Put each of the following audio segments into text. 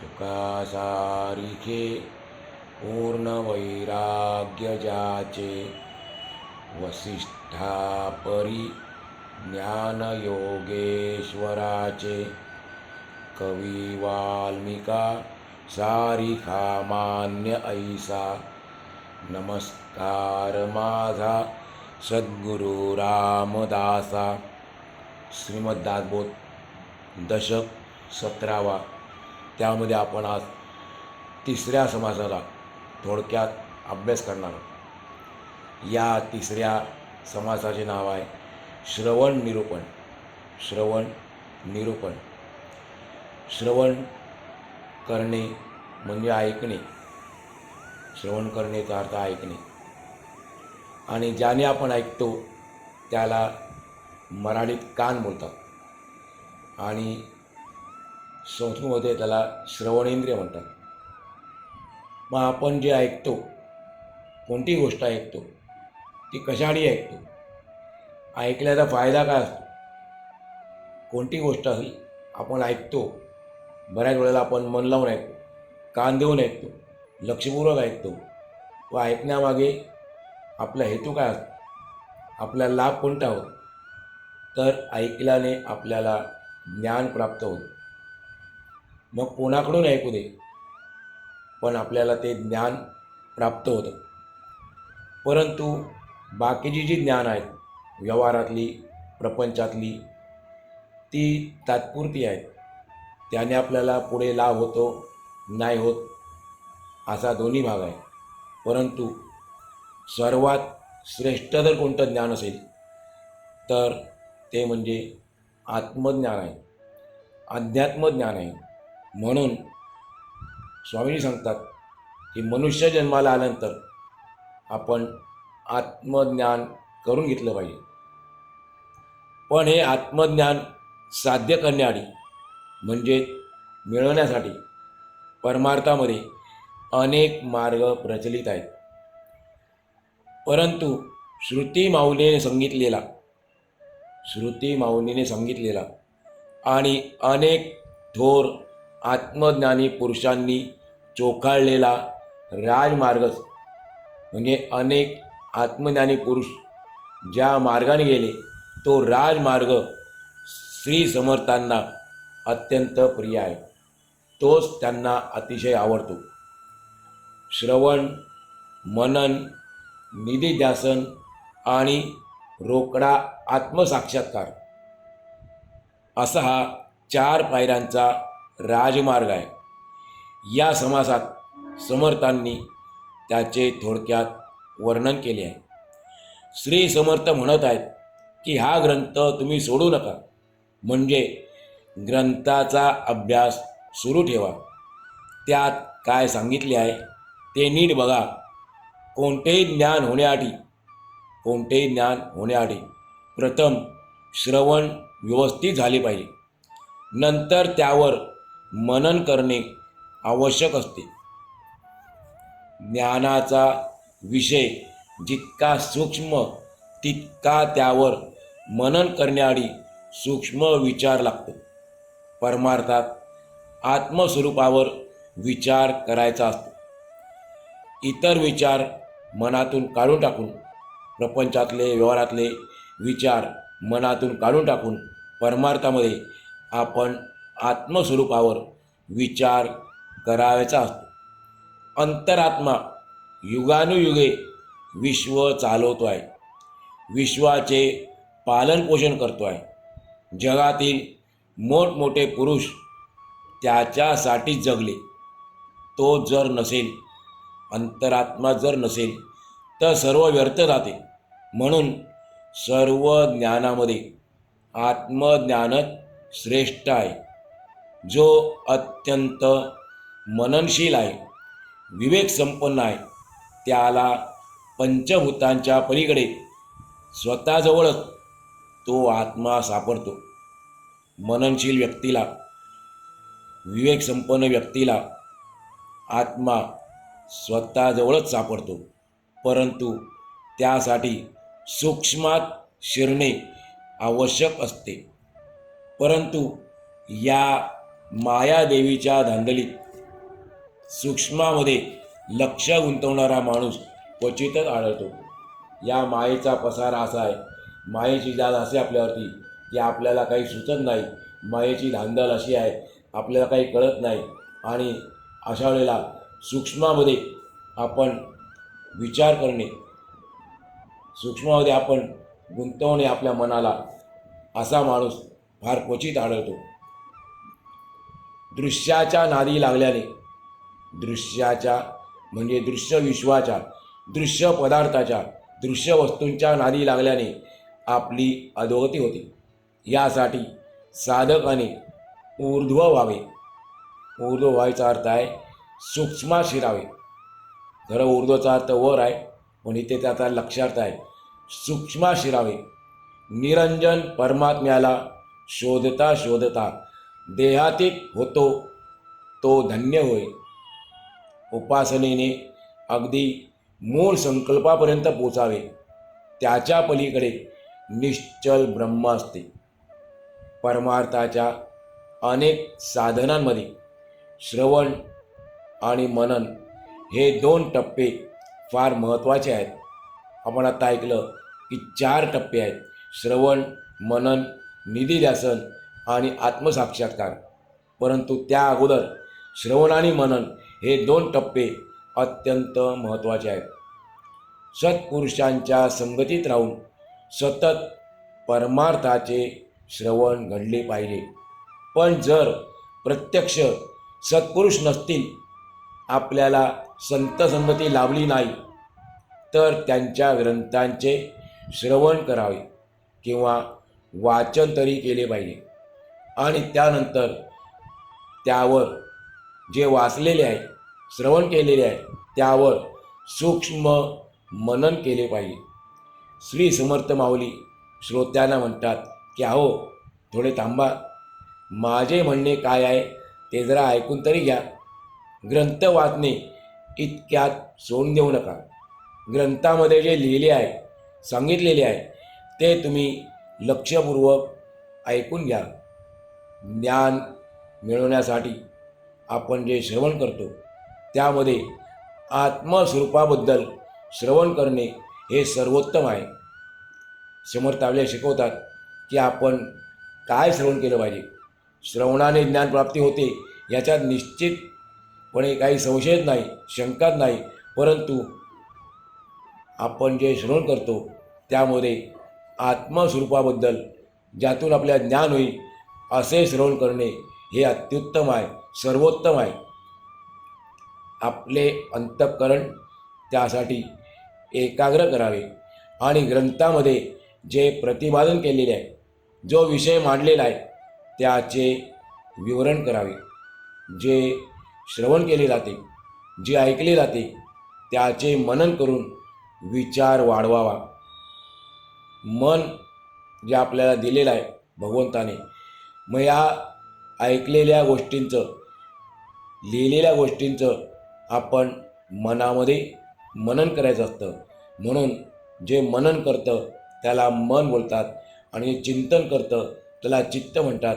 सुखासारिखे पूर्णवैराग्यजाचे वसिष्ठापरी ज्ञानयोगेश्वराचे कवी वाल्मिका सारिखा मान्य ऐसा। नमस्कार माझा सद्गुरु रामदासा। श्रीमद्दासबोध दशक सतरावा। त्यामध्ये आपण आज तिसऱ्या समासाला थोडक्यात अभ्यास करणार आहोत. या तिसऱ्या समासाचे नाव आहे श्रवण निरूपण. श्रवण निरूपण. श्रवण करणे म्हणजे ऐकणे. श्रवण करण्याचा अर्थ ऐकणे. आणि ज्याने आपण ऐकतो त्याला मराठीत कान बोलतात. आणि संस्कृतमध्ये त्याला श्रवणेंद्रिय म्हणतात. मग आपण जे ऐकतो कोणती गोष्ट ऐकतो ती कशाने ऐकतो ऐकल्याचा फायदा काय असतो? कोणती गोष्ट असेल आपण ऐकतो बऱ्याच वेळेला आपण मन लावून ऐकतो कान देऊन ऐकतो लक्षपूर्वक ऐकतो व ऐकण्यामागे आपला हेतू काय असतो? आपला लाभ कोणता होतो? तर ऐकल्याने आपल्याला ज्ञान प्राप्त होतं. मग कोणाकडून ऐकू दे. पण आपल्याला ते ज्ञान प्राप्त होतं. परंतु बाकीची जी ज्ञान आहेत व्यवहारातली प्रपंचातली ती तात्पुरती आहेत. त्याने आपल्याला पुढे लाभ होतो नाही होत असा दोन्ही भाग आहे. परंतु सर्वात श्रेष्ठ जर कोणतं ज्ञान असेल तर ते म्हणजे आत्मज्ञान आहे. अध्यात्मज्ञान आहे. म्हणून स्वामीजी सांगतात की मनुष्य जन्माला आल्यानंतर आपण आत्मज्ञान करून घेतलं पाहिजे. पण हे आत्मज्ञान साध्य करण्याआधी म्हणजे मिळवण्यासाठी परमार्थामध्ये अनेक मार्ग प्रचलित आहेत. परंतु श्रुती माऊलीने सांगितलेला श्रुती माऊलीने सांगितलेला आणि अनेक थोर आत्मज्ञानी पुरुषांनी चोखाळलेला राजमार्गच म्हणजे अनेक आत्मज्ञानी पुरुष ज्या मार्गाने गेले तो राजमार्ग श्री समर्थांना अत्यंत प्रिय आहे. तोच त्यांना अतिशय आवडतो. श्रवण मनन निधीध्यासन आणि रोकडा आत्मसाक्षात्कार असा हा चार पायऱ्यांचा राजमार्ग आहे. या समासात समर्थांनी त्याचे थोडक्यात वर्णन केले आहे. श्री समर्थ म्हणत आहेत की हा ग्रंथ तुम्ही सोडू नका. म्हणजे ग्रंथाचा अभ्यास सुरू ठेवा. त्यात काय सांगितले आहे ते नीट बघा. कोणतेही ज्ञान होण्याआधी कोणतेही ज्ञान होण्याआधी प्रथम श्रवण व्यवस्थित झाले पाहिजे. नंतर त्यावर मनन करणे आवश्यक असते. ज्ञानाचा विषय जितका सूक्ष्म तितका त्यावर मनन करण्याआधी सूक्ष्म विचार लागतो. परमार्थात आत्मस्वरूपावर विचार करायचा असतो. इतर विचार मनातून काढून टाकून प्रपंचातले व्यवहारातले विचार मनातून काढून टाकून परमार्थामध्ये आपण आत्मस्वरूपावर विचार करायचा असतो. अंतरात्मा युगानुयुगे विश्व चालवतो आहे विश्वाचे पालनपोषण करतो आहे जगातील मोठमोठे पुरुष त्याच्यासाठीच जगले. तो जर नसेल अंतरात्मा जर नसेल तर सर्व व्यर्थ जाते. म्हणून सर्व ज्ञानामध्ये आत्मज्ञानच श्रेष्ठ आहे. जो अत्यंत मननशील आहे विवेक संपन्न आहे त्याला पंचभूतांच्या पलीकडे स्वतःजवळच तो आत्मा सापडतो. मननशील व्यक्तीला विवेक संपन्न व्यक्तीला आत्मा स्वतःजवळच सापडतो. परंतु त्यासाठी सूक्ष्मात शिरणे आवश्यक असते. परंतु या मायादेवीच्या धांदलीत सूक्ष्मामध्ये लक्ष गुंतवणारा माणूस क्वचितच आढळतो. या मायेचा पसारा असा आहे मायेची जात असे आपल्यावरती की आपल्याला काही सुचत नाही. मायेची धांदल अशी आहे आपल्याला काही कळत नाही. आणि अशा वेळेला सूक्ष्मामध्ये आपण विचार करणे सूक्ष्मामध्ये आपण गुंतवणे आपल्या मनाला असा माणूस फार क्वचित आढळतो. दृश्याच्या नादी लागल्याने दृश्याच्या म्हणजे दृश्य विश्वाच्या दृश्य पदार्थाच्या दृश्य वस्तूंच्या नादी लागल्याने आपली अधोगती होते. यासाठी साधकाने ऊर्ध्व व्हावे. ऊर्ध्व व्हायचा अर्थ आहे सूक्ष्मा शिरावे. खरं ऊर्ध्वचा अर्थ वर आहे पण इथे त्याचा लक्षार्थ आहे. सूक्ष्मा शिरावे. निरंजन परमात्म्याला शोधता शोधता देहातीत होतो तो धन्य होय. उपासनेने अगदी मूळ संकल्पापर्यंत पोचावे. त्याच्या पलीकडे निश्चल ब्रह्म असते. परमार्थाच्या अनेक साधनांमध्ये श्रवण आणि मनन हे दोन टप्पे फार महत्त्वाचे आहेत. आपण आता ऐकलं की चार टप्पे आहेत. श्रवण मनन निधिध्यासन आणि आत्मसाक्षात्कार. परंतु त्या अगोदर श्रवण आणि मनन हे दोन टप्पे अत्यंत महत्त्वाचे आहेत. सत्पुरुषांच्या संगतीत राहून सतत परमार्थाचे श्रवण घडले पाहिजे. पण जर प्रत्यक्ष सत्पुरुष नसतील आपल्याला संतसंगती लाभली नाही तर त्यांच्या ग्रंथांचे श्रवण करावे किंवा वाचन तरी केले पाहिजे. आणि त्यानंतर त्यावर जे वाचलेले आहे श्रवण केलेले आहे त्यावर सूक्ष्म मनन केले पाहिजे. श्री समर्थ माऊली श्रोत्यांना म्हणतात की अहो थोडे थांबा. माझे म्हणणे काय आहे ते जरा ऐकून तरी घ्या. ग्रंथ वाचणे इतक्यात सोडून देऊ नका. ग्रंथामध्ये जे लिहिले आहे सांगितलेले आहे ते तुम्ही लक्षपूर्वक ऐकून घ्या. ज्ञान मिळवण्यासाठी आपण जे श्रवण करतो त्यामध्ये आत्मस्वरूपाबद्दल श्रवण करणे हे सर्वोत्तम आहे. समर्थ आपल्याला शिकवतात की आपण काय श्रवण केलं पाहिजे. श्रवणाने ज्ञानप्राप्ती होते याच्यात निश्चितपणे काही संशयच नाही शंकाच नाही परंतु आपण जे श्रवण करतो त्यामध्ये आत्मस्वरूपाबद्दल ज्यातून आपल्या ज्ञान होईल असे श्रवण करणे हे अत्युत्तम आहे सर्वोत्तम आहे. आपले अंतःकरण त्यासाठी एकाग्र करावे आणि ग्रंथामध्ये जे प्रतिपादन केलेले आहे जो विषय मांडलेला आहे त्याचे विवरण करावे. जे श्रवण केले जाते जे ऐकले जाते त्याचे मनन करून विचार वाढवावा. मन जे आपल्याला दिलेलं आहे भगवंताने मग या ऐकलेल्या गोष्टींचं लिहिलेल्या गोष्टींचं आपण मनामध्ये मनन करायचं असतं. म्हणून जे मनन करतं त्याला मन बोलतात आणि चिंतन करतं त्याला चित्त म्हणतात.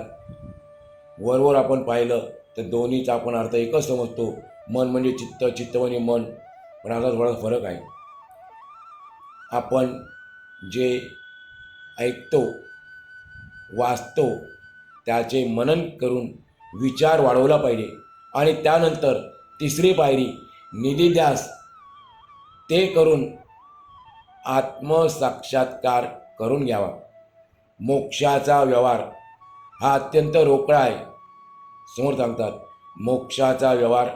वरवर आपण पाहिलं तर दोन्हीचा आपण अर्थ एकच समजतो. मन म्हणजे चित्त चित्त म्हणजे मन. पण आता थोडा फरक आहे. आपण जे ऐकतो वाचतो त्याचे मनन करून विचार वाढवला पाहिजे. आणि त्यानंतर तिसरी पायरी निधिध्यास ते करून आत्मसाक्षात्कार करून घ्यावा. मोक्षाचा व्यवहार हा अत्यंत रोकडा आहे. समोर सांगतात मोक्षाचा व्यवहार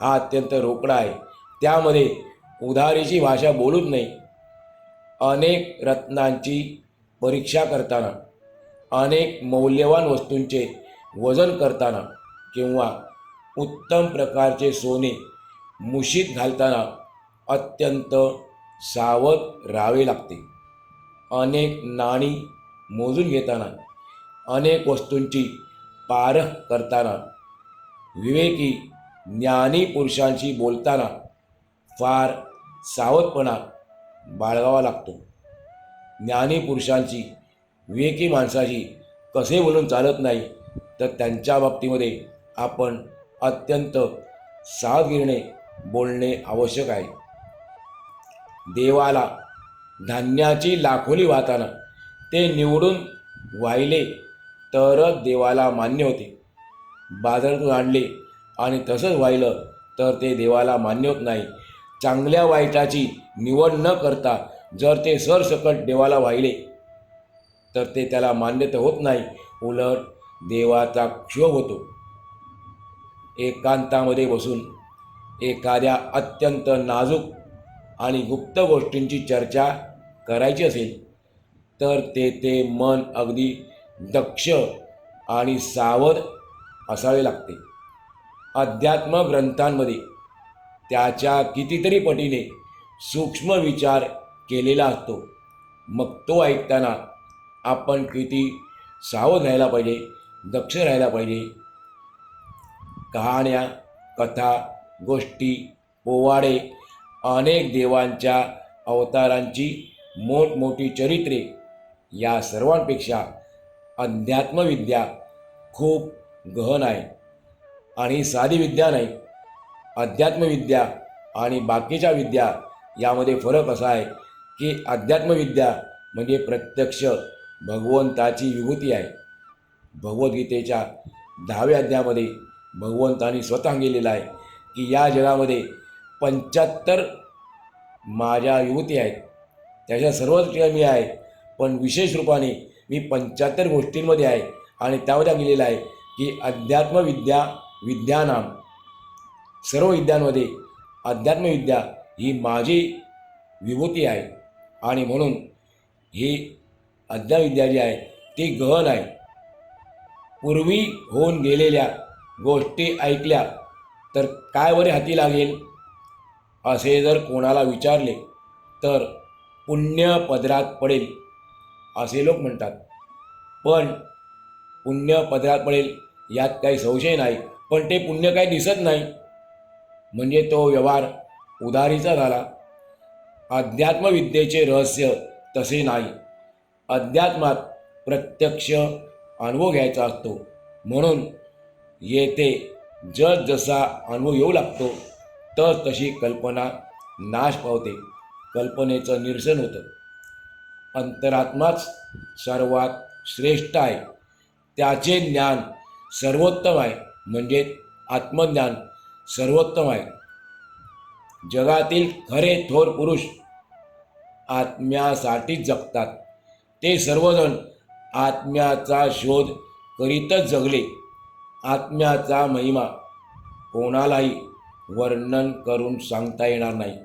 हा अत्यंत रोकडा आहे. त्यामध्ये उधारीची भाषा बोलूच नाही. अनेक रत्नांची परीक्षा करताना अनेक मौल्यवान वस्तूंचे वजन करताना किंवा उत्तम प्रकारचे सोने मुशीत घालताना अत्यंत सावध राहावे लागते. अनेक नाणी मोजून घेताना अनेक वस्तूंची पारख करताना विवेकी ज्ञानी पुरुषांशी बोलताना फार सावधपणा बाळगावा लागतो. ज्ञानी पुरुषांची विवेकी माणसाची कसे बोलून चालत नाही तर त्यांच्या बाबतीमध्ये आपण अत्यंत सावधगिरीने बोलणे आवश्यक आहे. देवाला धान्याची लाखोली वाहताना ते निवडून वाहिले तरच देवाला मान्य होते. बाजारातून आणले आणि तसंच वाहिलं तर ते देवाला मान्य होत नाही. चांगल्या वाईटाची निवड न करता जर ते सरसकट देवाला वाहिले तर ते त्याला मान्य तर होत नाही. उलट देवाचा क्षोभ होतो. एकांतामध्ये बसून एखाद्या अत्यंत नाजूक आणि गुप्त गोष्टींची चर्चा करायची असेल तर ते ते मन अगदी दक्ष आणि सावध असावे लागते. अध्यात्म ग्रंथांमध्ये त्याच्या कितीतरी पटीने सूक्ष्म विचार केलेला असतो. मग तो ऐकताना आपण किती सावध राहायला पाहिजे दक्ष राहायला पाहिजे. कहाण्या कथा गोष्टी पोवाडे अनेक देवांच्या अवतारांची मोठमोठी चरित्रे या सर्वांपेक्षा अध्यात्मविद्या खूप गहन आहे. आणि साधी विद्या नाही अध्यात्मविद्या आणि बाकीच्या विद्या यामध्ये फरक असा आहे की अध्यात्मविद्या म्हणजे प्रत्यक्ष भगवंताची विभूती आहे. भगवद्गीतेच्या दहाव्या अध्यामध्ये भगवंतानी स्वतः गेलेला आहे की या जगामध्ये पंच्याहत्तर माझ्या विभूती आहेत. त्याच्या सर्वच ठिकाणी मी आहे पण विशेष रूपाने मी पंच्याहत्तर गोष्टींमध्ये आहे. आणि त्यामध्ये गेलेलं आहे की अध्यात्मविद्या विद्यानाम सर्व विद्यांमध्ये अध्यात्मविद्या ही माझी विभूती आहे. आणि म्हणून ही अध्यात्मविद्या जी आहे. ती गहन आहे. पूर्वी होऊन गेलेल्या गोष्टी ऐकल्या तर काय बरे हाती लागेल? असे जर कोणाला विचारले तर पुण्य पदरात पडेल असे लोक म्हणतात. पण पुण्य पदरात पडेल यात काही संशय नाही पण ते पुण्य काही दिसत नाही. म्हणजे तो व्यवहार उधारीचा झाला. अध्यात्मविद्येचे रहस्य तसे नाही. अध्यात्मात प्रत्यक्ष अनुभव घ्यायचा असतो. म्हणून येथे जस जसा अनुभव येऊ लागतो तर तशी कल्पना नाश पावते. कल्पनेचं निरसन होतं. अंतरात्माच सर्वात श्रेष्ठ आहे. त्याचे ज्ञान सर्वोत्तम आहे. म्हणजे आत्मज्ञान सर्वोत्तम आहे. जगातील खरे थोर पुरुष आत्म्यासाठीच जगतात. ते सर्वजण आत्म्याचा शोध करीतच जगले. आत्म्याचा महिमा कोणालाही वर्णन करून सांगता येणार नाही.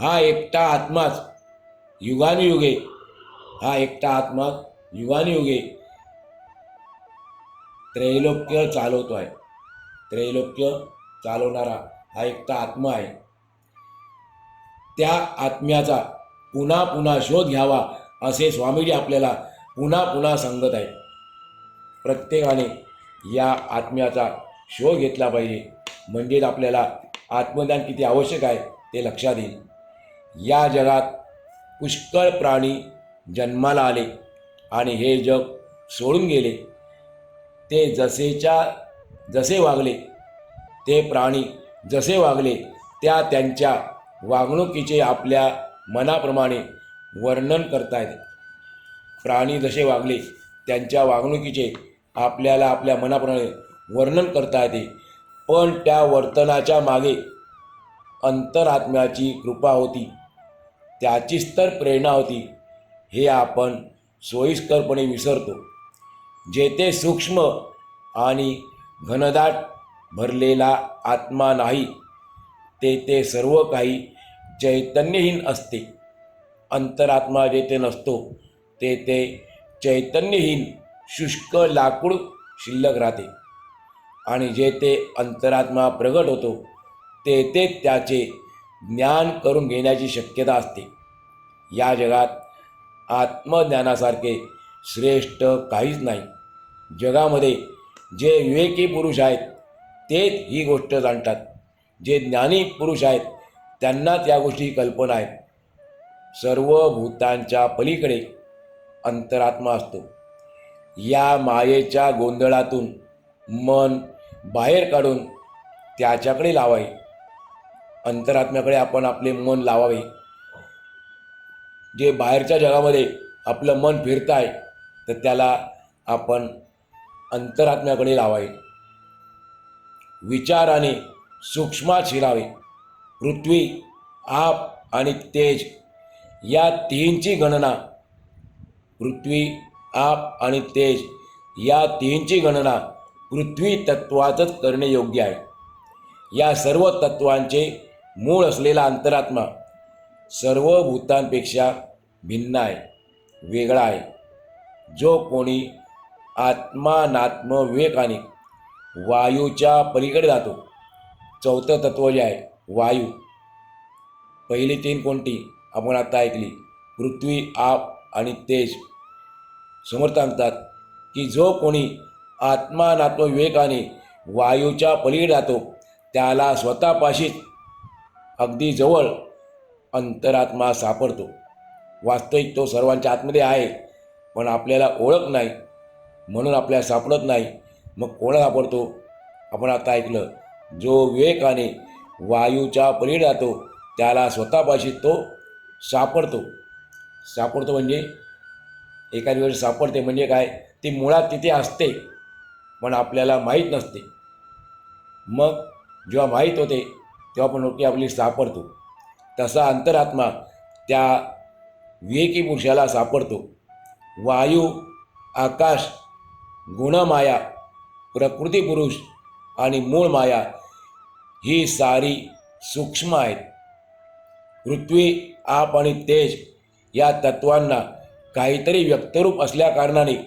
हा एकटा आत्माच युगानुयुगे हा एकटा आत्मा युगानुयुगे त्रैलोक्य चालवतो आहे त्रैलोक्य चालवणारा हा एकटा आत्मा आहे. त्या आत्म्याचा पुन्हा पुन्हा शोध घ्यावा असे स्वामीजी आपल्याला पुन्हा पुन्हा सांगत आहेत. प्रत्येकाने या आत्म्याचा शोध घेतला पाहिजे. म्हणजेच आपल्याला आत्मज्ञान किती आवश्यक आहे ते लक्षात येईल. या जगात पुष्कळ प्राणी जन्माला आले आणि हे जग सोडून गेले. ते जसेच्या जसे वागले ते प्राणी जसे वागले त्या त्यांच्या वागणुकीचे आपल्या मनाप्रमाणे वर्णन करतायत. प्राणी जसे वागले त्यांच्या वागणुकीचे आपल्याला आपल्या मनाप्रमाणे वर्णन करता येते. पण त्या वर्तनाच्या मागे अंतरात्म्याची कृपा होती. त्याचीच तर प्रेरणा होती. हे आपण सोयीस्करपणे विसरतो. जेथे सूक्ष्म आणि घनदाट भरलेला आत्मा नाही तेथे सर्व काही चैतन्यहीन असते. अंतरात्मा जेथे नसतो तेथे चैतन्यहीन शुष्क लाकूड शिल्लक राहते. आणि जेथे अंतरात्मा प्रगट होतो तेथे त्याचे ज्ञान करून घेण्याची शक्यता असते. या जगात आत्मज्ञानासारखे श्रेष्ठ काहीच नाही. जगामध्ये जे विवेकी पुरुष आहेत तेच ही गोष्ट जाणतात. जे ज्ञानी पुरुष आहेत त्यांनाच या गोष्टी कल्पना आहेत सर्व भूतांच्या पलीकडे अंतरात्मा असतो. या मायेच्या गोंधळातून मन बाहेर काढून त्याच्याकडे लावावे. अंतरात्म्याकडे आपण आपले मन लावावे. जे बाहेरच्या जगामध्ये आपलं मन फिरत आहे तर त्याला आपण अंतरात्म्याकडे लावावे. विचाराने सूक्ष्मात शिरावे. पृथ्वी आप आणि तेज या तीनची गणना पृथ्वी आप आणि तेज या तीनची गणना पृथ्वी तत्वातच करणे योग्य आहे. या सर्व तत्वांचे मूळ असलेला अंतरात्मा सर्व भूतांपेक्षा भिन्न आहे वेगळा आहे. जो कोणी आत्मानात्म विवेकाने वायूच्या पलीकडे जातो चौथं तत्व जे आहे वायू. पहिली तीन कोणती? आपण आता ऐकली. पृथ्वी आप आणि तेज समर्थ सांगतात की जो कोणी आत्मानात्मविवेकाने वायूच्या पलीकडे जातो त्याला स्वतःपाशीच अगदी जवळ अंतरात्मा सापडतो. वास्तविक तो सर्वांच्या आतमध्ये आहे पण आपल्याला ओळख नाही. म्हणून आपल्याला सापडत नाही. मग कोणा सापडतो? आपण आता ऐकलं. जो विवेकाने वायूच्या पलीकडे जातो त्याला स्वतःपाशी तो सापडतो. सापडतो म्हणजे एखादी वेळेस सापडते म्हणजे काय? ती मुळात तिथे असते पण आपल्याला माहीत नसते. मग जेव्हा माहीत होते तेव्हा पण नोटी आपली सापडतो. तसा अंतरात्मा त्या विवेकी पुरुषाला सापडतो. वायू आकाश गुणमाया प्रकृती पुरुष आणि मूळ माया ही सारी सूक्ष्म आहेत. पृथ्वी आप आणि तेज या तत्वांना काहीतरी व्यक्तरूप असल्याकारणाने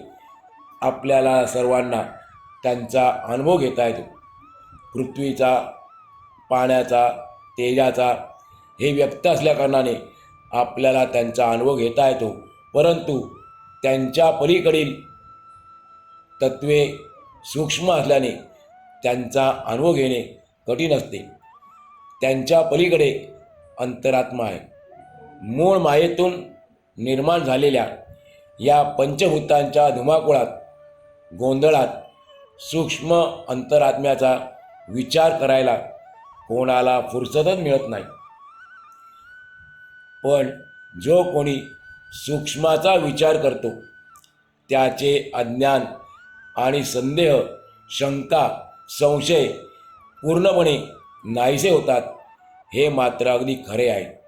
आपल्याला सर्वांना त्यांचा अनुभव घेता येतो. पृथ्वीचा पाण्याचा तेजाचा हे व्यक्त असल्याकारणाने आपल्याला त्यांचा अनुभव घेता येतो. परंतु त्यांच्या पलीकडील तत्वे सूक्ष्म असल्याने त्यांचा अनुभव घेणे कठीण असते. त्यांच्या पलीकडे अंतरात्मा आहे. मूळ मायेतून निर्माण झालेल्या या पंचभूतांच्या धुमाकुळात गोंधळात सूक्ष्म अंतरात्म्याचा विचार करायला कोणाला फुरसतच मिळत नाही. पण जो कोणी सूक्ष्माचा विचार करतो त्याचे अज्ञान आणि संदेह शंका संशय पूर्णपणे नाहीसे होतात हे मात्र अगदी खरे आहे.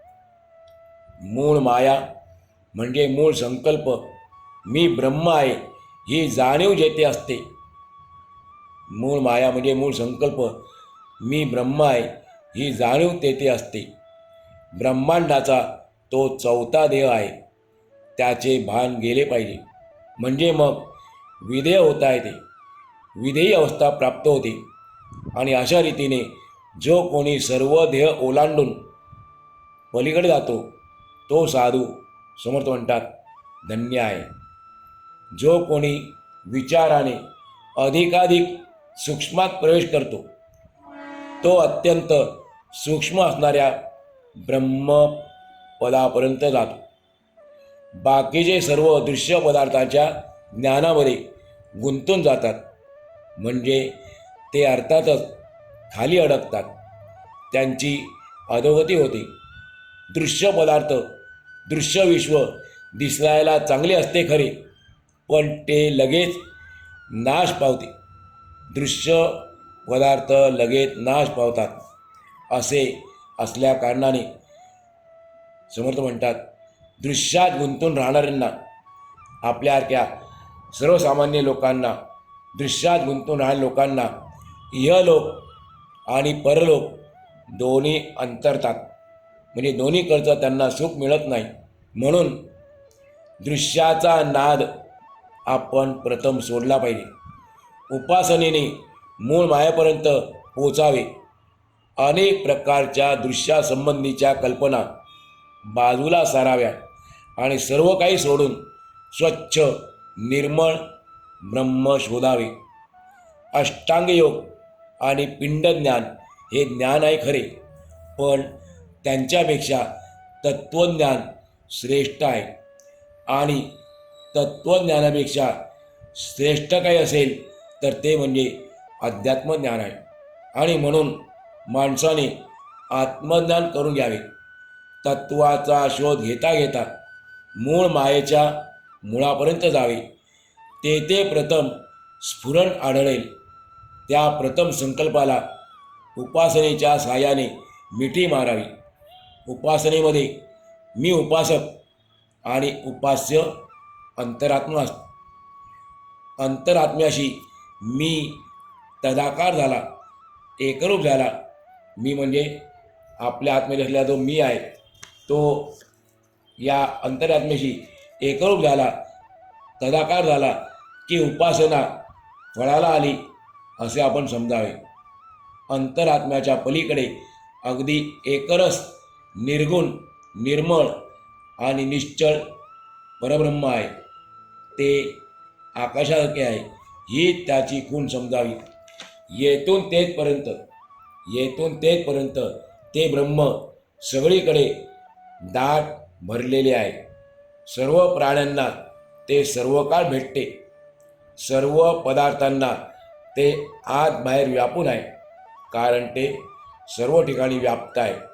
मूळ माया म्हणजे मूळ संकल्प. मी ब्रह्म आहे ही जाणीव जेथे असते. मूळ माया म्हणजे मूळ संकल्प. मी ब्रह्म आहे ही जाणीव तेथे असते. ब्रह्मांडाचा तो चौथा देह आहे त्याचे भान गेले पाहिजे. म्हणजे मग विधेय होता येते विधेयी अवस्था प्राप्त होते. आणि अशा रीतीने जो कोणी सर्व देह ओलांडून पलीकडे जातो तो साधू समर्थ म्हणतात धन्य आहे. जो कोणी विचाराने अधिकाधिक सूक्ष्मात प्रवेश करतो तो अत्यंत सूक्ष्म असणाऱ्या ब्रह्मपदापर्यंत जातो. बाकीचे सर्व दृश्य पदार्थाच्या ज्ञानामध्ये गुंतून जातात. म्हणजे ते अर्थातच खाली अडकतात. त्यांची अधोगती होते. दृश्य पदार्थ दृश्य विश्व दिसायला चांगले असते खरे पण ते लगेच नाश पावते. दृश्य पदार्थ लगेच नाश पावतात असे असल्या कारणाने. समर्थ म्हणतात दृश्यात गुंतून राहणाऱ्यांना आपल्यासारख्या सर्वसामान्य लोकांना दृश्यात गुंतून राहणाऱ्या लोकांना इहलोक आणि परलोक दोन्ही अंतरतात. म्हणजे दोन्हीकडचं त्यांना सुख मिळत नाही. म्हणून दृश्याचा नाद आपण प्रथम सोडला पाहिजे. उपासनेने मूळ मायापर्यंत पोचावे अनेक प्रकारच्या दृश्यासंबंधीच्या कल्पना बाजूला साराव्या आणि सर्व काही सोडून स्वच्छ निर्मळ ब्रह्म शोधावे. अष्टांगयोग आणि पिंडज्ञान हे ज्ञान आहे खरे पण त्यांच्यापेक्षा तत्त्वज्ञान श्रेष्ठ आहे. आणि तत्त्वज्ञानापेक्षा श्रेष्ठ काही असेल तर ते म्हणजे अध्यात्मज्ञान आहे. आणि म्हणून माणसाने आत्मज्ञान करून घ्यावे. तत्वाचा शोध घेता घेता मूळ मायेच्या मुळापर्यंत जावे. ते ते प्रथम स्फुरण आढळेल. त्या प्रथम संकल्पाला उपासनेच्या साहाय्याने मिठी मारावी. उपासनेमध्ये मी उपासक आणि उपास्य अंतरात्मा अंतरात्म्याशी मी तदाकार झाला एकरूप झाला. मी म्हणजे आपल्या आत्म्यात असलेला जो मी आहे तो या अंतरात्म्याशी एकरूप झाला तदाकार झाला की उपासना फळाला आली असे आपण समजावे. अंतरात्म्याच्या पलीकडे अगदी एकरस निर्गुण निर्मळ आणि निश्चळ परब्रह्म आहे. ते आकाशासारखे आहे. ही त्याची खूण समजावी. येथून तेथपर्यंत येथून तेथपर्यंत ते ब्रह्म सगळीकडे दाट भरलेले आहे. सर्व प्राण्यांना ते सर्व काळ भेटते. सर्व पदार्थांना ते आत बाहेर व्यापून आहे. कारण ते सर्व ठिकाणी व्याप्त आहे.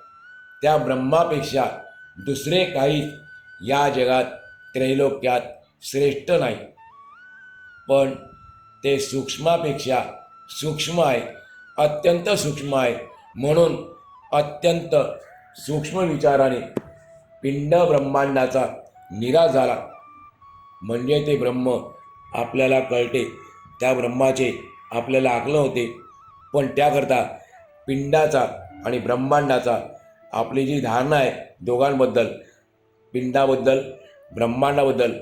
त्या ब्रह्मापेक्षा दुसरे काही या जगात त्रैलोक्यात श्रेष्ठ नाही. पण ते सूक्ष्मापेक्षा सूक्ष्म आहे अत्यंत सूक्ष्म आहे म्हणून अत्यंत सूक्ष्म विचाराने पिंड ब्रह्मांडाचा निराश झाला. म्हणजे ते ब्रह्म आपल्याला कळते. त्या ब्रह्माचे आपल्याला आकलन होते. पण त्याकरता पिंडाचा आणि ब्रह्मांडाचा आपली जी धारणा आहे दोघांबद्दल पिंडाबद्दल ब्रह्मांडाबद्दल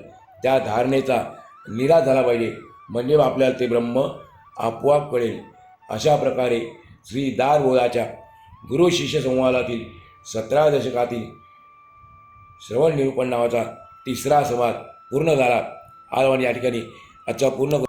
त्या धारणेचा निराश झाला पाहिजे. म्हणजे आपल्याला ते ब्रह्म आपोआप कळेल. अशा प्रकारे श्री दारबोधाच्या गुरु शिष्य संवादातील सतरा दशकातील श्रवण निरूपण नावाचा तिसरा संवाद पूर्ण झाला. आज आपण या ठिकाणी आजचा पूर्ण